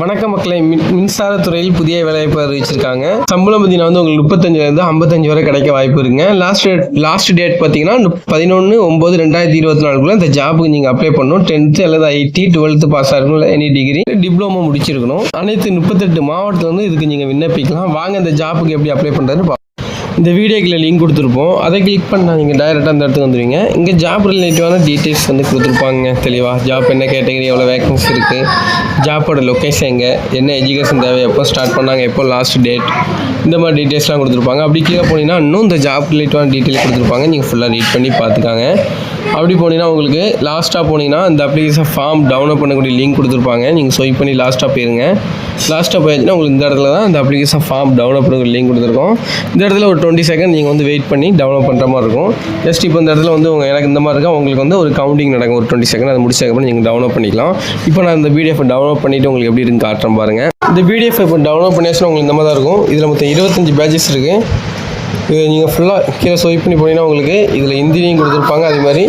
வணக்கம் மக்களை. மின் மின்சாரத்துறையில் புதிய வேலைவாய்ப்பு அறிவிச்சிருக்காங்க. சம்பளம் பார்த்தீங்கன்னா வந்து உங்களுக்கு முப்பத்தஞ்சுலேருந்து ஐம்பத்தஞ்சு வரை கிடைக்க வாய்ப்பு இருக்குங்க. லாஸ்ட் டேட் லாஸ்ட் டேட் பார்த்தீங்கன்னா பதினொன்று ஒம்பது ரெண்டாயிரத்தி இருபத்தி நாலுக்குள்ள இந்த ஜாபுக்கு நீங்கள் அப்ளை பண்ணணும். டென்த்து அல்லது ஐடி டுவெல்த்து பாஸ் ஆகணும் இல்லை எனி டிகிரி டிப்ளமோ முடிச்சிருக்கணும். அனைத்து முப்பத்தெட்டு மாவட்டத்தில் வந்து இதுக்கு நீங்கள் விண்ணப்பிக்கலாம். வாங்க இந்த ஜாபுக்கு எப்படி அப்ளை பண்ணுறது இந்த வீடியோக்கில் லிங்க் கொடுத்துருப்போம். அதை கிளிக் பண்ணால் நீங்கள் டைரெக்டாக அந்த இடத்துக்கு வந்துடுவீங்க இங்கே ஜாப் ரிலேட்டிவான டீட்டெயில்ஸ் வந்து கொடுத்துருப்பாங்க தெளிவாக ஜாப் என்ன கேட்டகரி எவ்வளோ வேகன்சி இருக்குது ஜாப்போட லொக்கேஷன் எங்கே என்ன எஜுகேஷன் தேவை எப்போ ஸ்டார்ட் பண்ணாங்க எப்போ லாஸ்ட் டேட் இந்த மாதிரி டீட்டெயில்ஸ்லாம் கொடுத்துருப்பாங்க. அப்படி கீழே போனீங்கன்னா இன்னும் இந்த ஜாப் ரிலேட்டிவான டீட்டெயில் கொடுத்துருப்பாங்க. நீங்கள் ஃபுல்லாக ரீட் பண்ணி பார்த்துக்காங்க. அப்படி போனீங்கன்னா உங்களுக்கு லாஸ்ட்டாக போனீங்கன்னா இந்த அப்ளிகேஷன் ஃபார்ம் டவுன்லோட் பண்ணக்கூடிய லிங்க் கொடுத்துருப்பாங்க. நீங்கள் ஸ்வைப் பண்ணி லாஸ்ட்டாக போயிருங்க. லாஸ்ட்டாக போயாச்சுன்னா உங்களுக்கு இந்த இடத்துல தான் இந்த அப்ளிகேஷன் ஃபார்ம் டவுன்லோட் பண்ணக்கூடிய லிங்க் கொடுத்துருக்கோம். இந்த இடத்துல ஒரு டுவெண்ட்டி செகண்ட் நீங்கள் வந்து வெயிட் பண்ணி டெவலப் பண்ணுற மாதிரி இருக்கும். ஜஸ்ட் இப்போ இந்த இடத்துல வந்து உங்கள் எனக்கு இந்த மாதிரி இருக்கா உங்களுக்கு வந்து ஒரு கவுண்டிங் நடக்கும் ஒரு டுவெண்ட்டி செகண்ட் அது முடிச்சதுக்கப்புறம் நீங்கள் டவுன்லோட் பண்ணிக்கலாம். இப்போ நான் இந்த பிடிஎஃப் டவுன்லோட் பண்ணிவிட்டு உங்களுக்கு எப்படி இருக்குன்னு காட்டுறேன் பாருங்கள் இந்த பிடிஎஃப் இப்போ டவுன்லோட் பண்ணியாச்சுன்னா உங்களுக்கு இந்த மாதிரி தான் இருக்கும். இதில் மொத்தம் இருபத்தஞ்சி பேஜஸ் இருக்குது இது நீங்கள் ஃபுல்லாக கீழே ஸ்வைப் பண்ணி போனீங்கன்னா உங்களுக்கு இதில் ஹிந்திலையும் கொடுத்துருப்பாங்க அதே மாதிரி.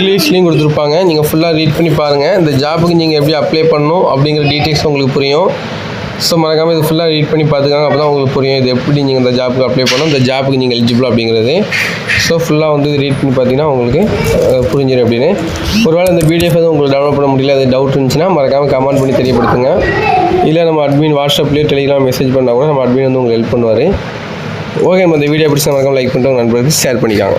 இங்கிலீஷ்லேயும் கொடுத்துருப்பாங்க. நீங்கள் ஃபுல்லாக ரீட் பண்ணி பாருங்கள் இந்த ஜாபுக்கு நீங்கள் எப்படி அப்ளை பண்ணணும் அப்படிங்கிற டீட்டெயில்ஸ் உங்களுக்கு புரியும். ஸோ மறக்காமல் இது ஃபுல்லாக ரீட் பண்ணி பார்த்துக்காங்க அப்போ தான் உங்களுக்கு புரியும் இது எப்படி நீங்கள் இந்த ஜாப்புக்கு அப்ளை பண்ணணும் இந்த ஜாப்புக்கு நீங்கள் எலிஜிபிள் அப்படிங்கிறது. ஸோ ஃபுல்லாக வந்து ரீட் பண்ணி பார்த்தீங்கன்னா உங்களுக்கு புரிஞ்சிடும் அப்படின்னு. ஒருவேளை இந்த பிடிஎஃப் எதுவும் உங்களுக்கு டவுன்லோட் பண்ண முடியல அது டவுட் இருந்துச்சுன்னா மறக்காமல் கமெண்ட் பண்ணி தெரியப்படுத்துங்க. இல்லை நம்ம அட்மின் வாட்ஸ்அப்லேயே டெலிகிராம் மெசேஜ் பண்ணால் கூட நம்ம அட்மின் வந்து உங்களுக்கு ஹெல்ப் பண்ணுவார். ஓகே நம்ம இந்த வீடியோ பிடிச்சா மறக்காமல் லைக் பண்ணிட்டு உங்கள் நண்பர்களுக்கு ஷேர் பண்ணிக்காங்க.